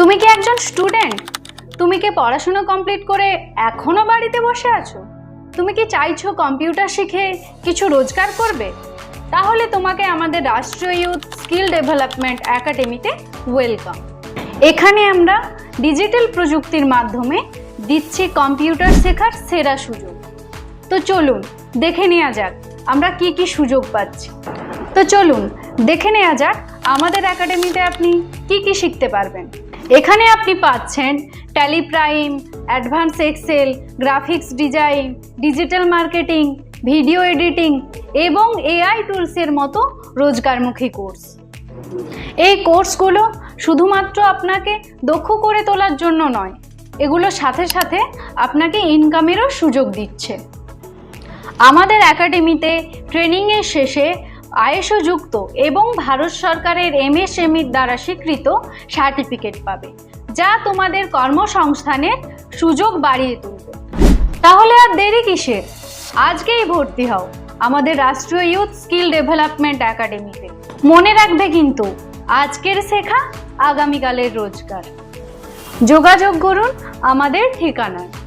তুমি কি একজন স্টুডেন্ট? তুমি কি পড়াশোনা কমপ্লিট করে এখনও বাড়িতে বসে আছো? তুমি কি চাইছো কম্পিউটার শিখে কিছু রোজগার করবে? তাহলে তোমাকে আমাদের রাষ্ট্রীয় ইউথ স্কিল ডেভেলপমেন্ট একাডেমিতে ওয়েলকাম এখানে আমরা ডিজিটাল প্রযুক্তির মাধ্যমে দিচ্ছি কম্পিউটার শেখার সেরা সুযোগ। তো চলুন, দেখে নেওয়া যাক আমরা কি কি সুযোগ পাচ্ছি। তো চলুন, দেখে নেওয়া যাক আমাদের একাডেমিতে আপনি কি কি শিখতে পারবেন? এখানে আপনি পাচ্ছেন Tally Prime advance Excel graphics design digital marketing video editing এবং এআই টুলসের মতো রোজগারমুখী কোর্স এই কোর্সগুলো শুধুমাত্র আপনাকে দক্ষ করে তোলার জন্য নয়, এগুলো সাথে সাথে আপনাকে ইনকামেরও সুযোগ দিচ্ছে। আমাদের একাডেমিতে ট্রেনিংয়ের শেষে আইএসও যুক্ত এবং ভারত সরকারের এমএসএমইর দ্বারা স্বীকৃত সার্টিফিকেট পাবে, যা তোমাদের কর্মসংস্থানের সুযোগ বাড়িয়ে তুলবে। তাহলে আর দেরি কিসের? আজকেই ভর্তি হও আমাদের রাষ্ট্রীয় ইউথ স্কিল ডেভেলপমেন্ট একাডেমিতে। মনে রাখবে কিন্তু, আজকের শেখা আগামীকালের রোজগার। যোগাযোগ করুন আমাদের ঠিকানায়।